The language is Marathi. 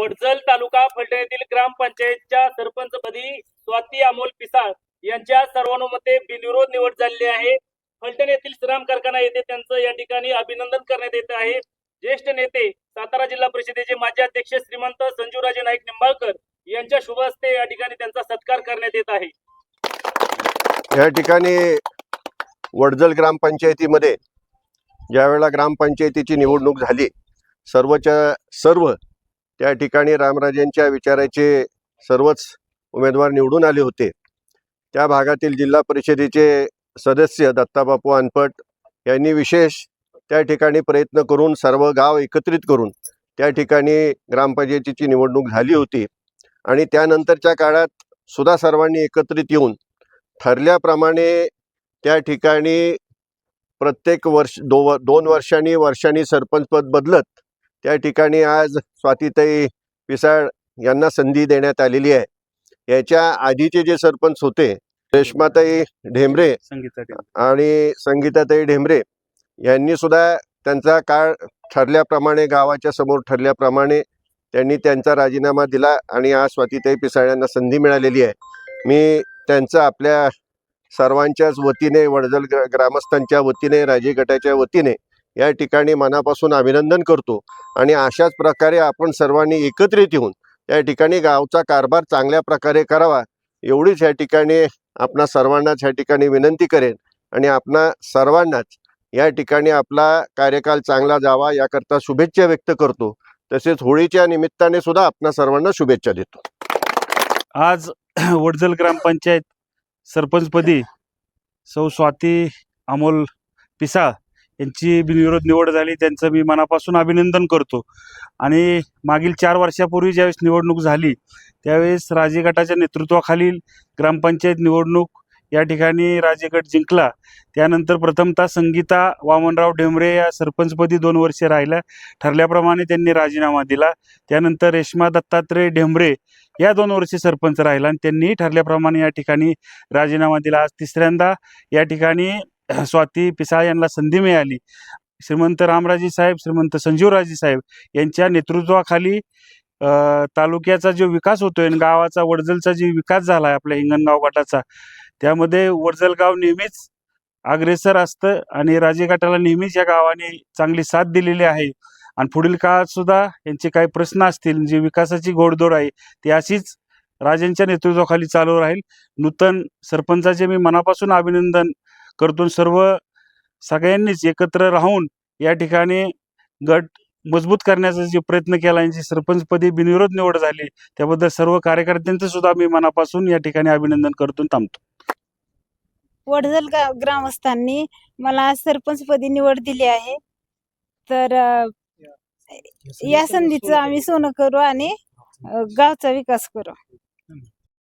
वडजल तालुका फलटण येथील ग्रामपंचायतच्या सरपंचपदी स्वाती अमोल पिसाळ यांच्या सर्वानुमते बिनविरोध निवड झालेली आहे. फलटण येथील श्रीराम कारखाना येथे त्यांचं या ठिकाणी अभिनंदन करण्यात येत आहे. ज्येष्ठ नेते सातारा जिल्हा परिषदेचे माजी अध्यक्ष श्रीमंत संजूराजे नाईक निंबाळकर यांच्या शुभ हस्ते या ठिकाणी त्यांचा सत्कार करण्यात येत आहे. या ठिकाणी वडजल ग्रामपंचायतीमध्ये ज्यावेळेला ग्रामपंचायतीची निवडणूक झाली सर्वच्या सर्व त्या ठिकाणी रामराजेंच्या विचाराचे सर्वच उमेदवार निवडून आले होते. त्या भागातील जिल्हा परिषदेचे सदस्य दत्ताबापू अनपट यांनी विशेष त्या ठिकाणी प्रयत्न करून सर्व गाव एकत्रित करून त्या ठिकाणी ग्रामपंचायतीची निवडणूक झाली होती. आणि त्यानंतरच्या काळात सुद्धा सर्वांनी एकत्रित येऊन ठरल्याप्रमाणे त्या ठिकाणी प्रत्येक वर्ष दो दोन वर्षांनी वर्षांनी सरपंचपद बदलत त्या ठिकाणी आज स्वातीताई पिसाळ यांना संधी देण्यात आलेली आहे. याच्या आधीचे जे सरपंच होते रेश्माताई ढेमरे संगीता आणि संगीताताई ढेमरे यांनी सुद्धा त्यांचा काळ ठरल्याप्रमाणे गावाच्या समोर ठरल्याप्रमाणे त्यांनी त्यांचा राजीनामा दिला आणि आज स्वातीताई पिसाळ यांना संधी मिळालेली आहे. मी त्यांचं आपल्या सर्वांच्याच वतीने वडजल ग्र- ग्रामस्थांच्या वतीने राजे गटाच्या वतीने या ठिकाणी मनापासून अभिनंदन करतो आणि अशाच प्रकारे आपण सर्वांनी एकत्रित येऊन या ठिकाणी गावचा कारभार चांगल्या प्रकारे करावा एवढीच या ठिकाणी आपणा सर्वांनाच या ठिकाणी विनंती करेन आणि आपणा सर्वांनाच या ठिकाणी आपला कार्यकाल चांगला जावा याकरता शुभेच्छा व्यक्त करतो. तसेच होळीच्या निमित्ताने सुद्धा आपणा सर्वांना शुभेच्छा देतो. आज वडजल ग्रामपंचायत सरपंचपदी सौ स्वाती अमोल पिसाळ यांची बिनविरोध निवड झाली त्यांचं मी मनापासून अभिनंदन करतो. आणि मागील चार वर्षापूर्वी ज्यावेळेस निवडणूक झाली त्यावेळेस राजे गटाच्या नेतृत्वाखालील ग्रामपंचायत निवडणूक या ठिकाणी राजेगट जिंकला. त्यानंतर प्रथमतः संगीता वामनराव ढेमरे या सरपंचपदी दोन वर्षे राहिल्या. ठरल्याप्रमाणे त्यांनी राजीनामा दिला. त्यानंतर रेश्मा दत्तात्रय ढेमरे या दोन वर्षी सरपंच राहिला आणि त्यांनीही ठरल्याप्रमाणे या ठिकाणी राजीनामा दिला. आज तिसऱ्यांदा या ठिकाणी स्वाती पिसाळ यांना संधी मिळाली. श्रीमंत रामराजे साहेब श्रीमंत संजीवराजे साहेब यांच्या नेतृत्वाखाली तालुक्याचा जो विकास होतोय आणि गावाचा वडजलचा जो विकास झाला आहे आपल्या हिंगणगाव गटाचा त्यामध्ये वडजलगाव नेहमीच अग्रेसर असतं आणि राजे गटाला नेहमीच या गावाने चांगली साथ दिलेली आहे. आणि पुढील काळात सुद्धा यांचे काही प्रश्न असतील जे विकासाची घोडदौड आहे ती अशीच राजांच्या नेतृत्वाखाली चालू राहील. नूतन सरपंचाचे मी मनापासून अभिनंदन करतो सर्व सगळ्यांनीच एकत्र राहून या ठिकाणी गट मजबूत करण्याचा जे प्रयत्न केला यांची सरपंचपदी बिनविरोध निवड झाली त्याबद्दल सर्व कार्यकर्त्यांचं सुद्धा मी मनापासून या ठिकाणी अभिनंदन करतो थांबतो. वडजल गा ग्रामस्थांनी मला सरपंचपदी निवड दिली आहे. तर या संधीचं आम्ही सोनं करू आणि गावचा विकास करू.